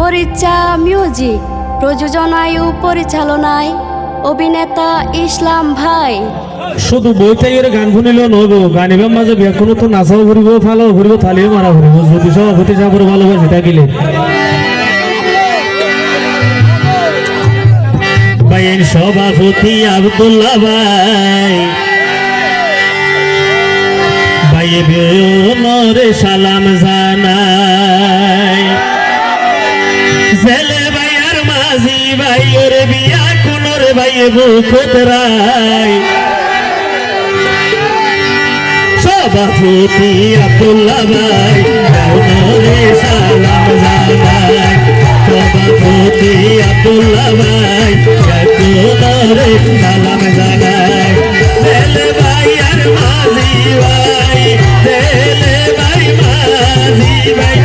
মরিচা music প্রযোজনায় ও পরিচালনায় অভিনেতা ইসলাম ভাই। শুধু বইটাই এর গান শুনিলেও নহব গানিবার মাঝে ব্যাকুণও তো নাচাও ফুরিব ফালাও ফুরিব থালিও মারা ফুরিব যদি সভাপতি সাহেবের ভালোবাসি থাকিলে। বাইন সভাপতি আবদুল্লাহ ভাই। ভাই বেউনরে সালাম জানাই। ভাই ওরে বিয়া কোনর ভাই বুকত রাই সভাপতি আব্দুল্লাহ ভাই বেউনরে সালাম জানাই। সভাপতি আব্দুল্লাহ ভাই বেউনরে সালাম জানাই। জেলে ভাই আর মাঝি ভাই জেলে ভাই, মাঝি ভাই,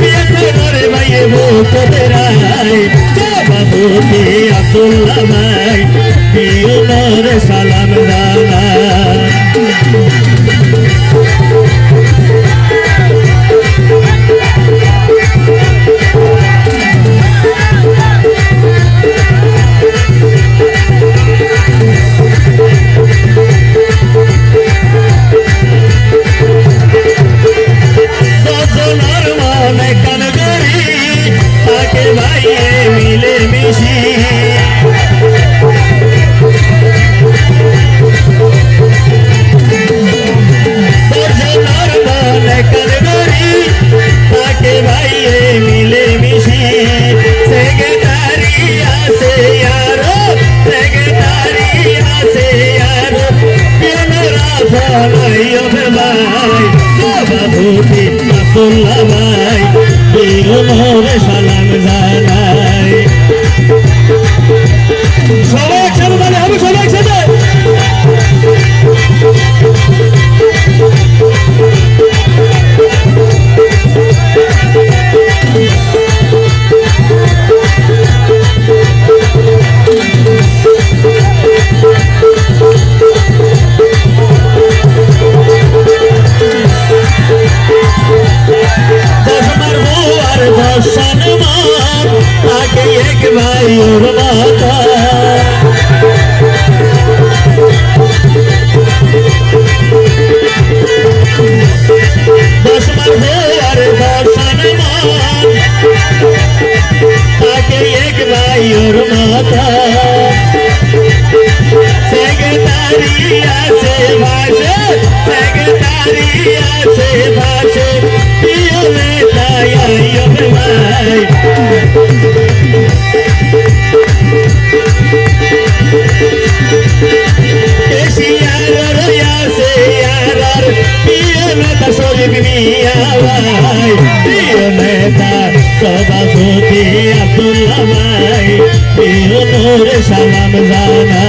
বিয়া কোনর ভাই বুকত সভাপতি আব্দুল্লাহ ভাই বেউনরে সালাম জানাই করি তাকে ভাইয়ে মিলে মিশি। সেক্রেটারি আছে সেক্রেটারি আছে ভাই পিয়নরে সালাম সবাই একসাথে তাহলে হবে সবাই একসাথে দশমার বুয়ার দশন আছে ভাষে সেক্রেটারি আছে ভাষে প্রিয় নেতা আইয়ো ভাই কেসিয়ার আছে ইয়ার প্রিয় নেতা শরীফ মিয়া ভাই প্রিয় নেতা সভাপতি আব্দুল্লাহ ভাই প্রিয় নূর সালাম জানা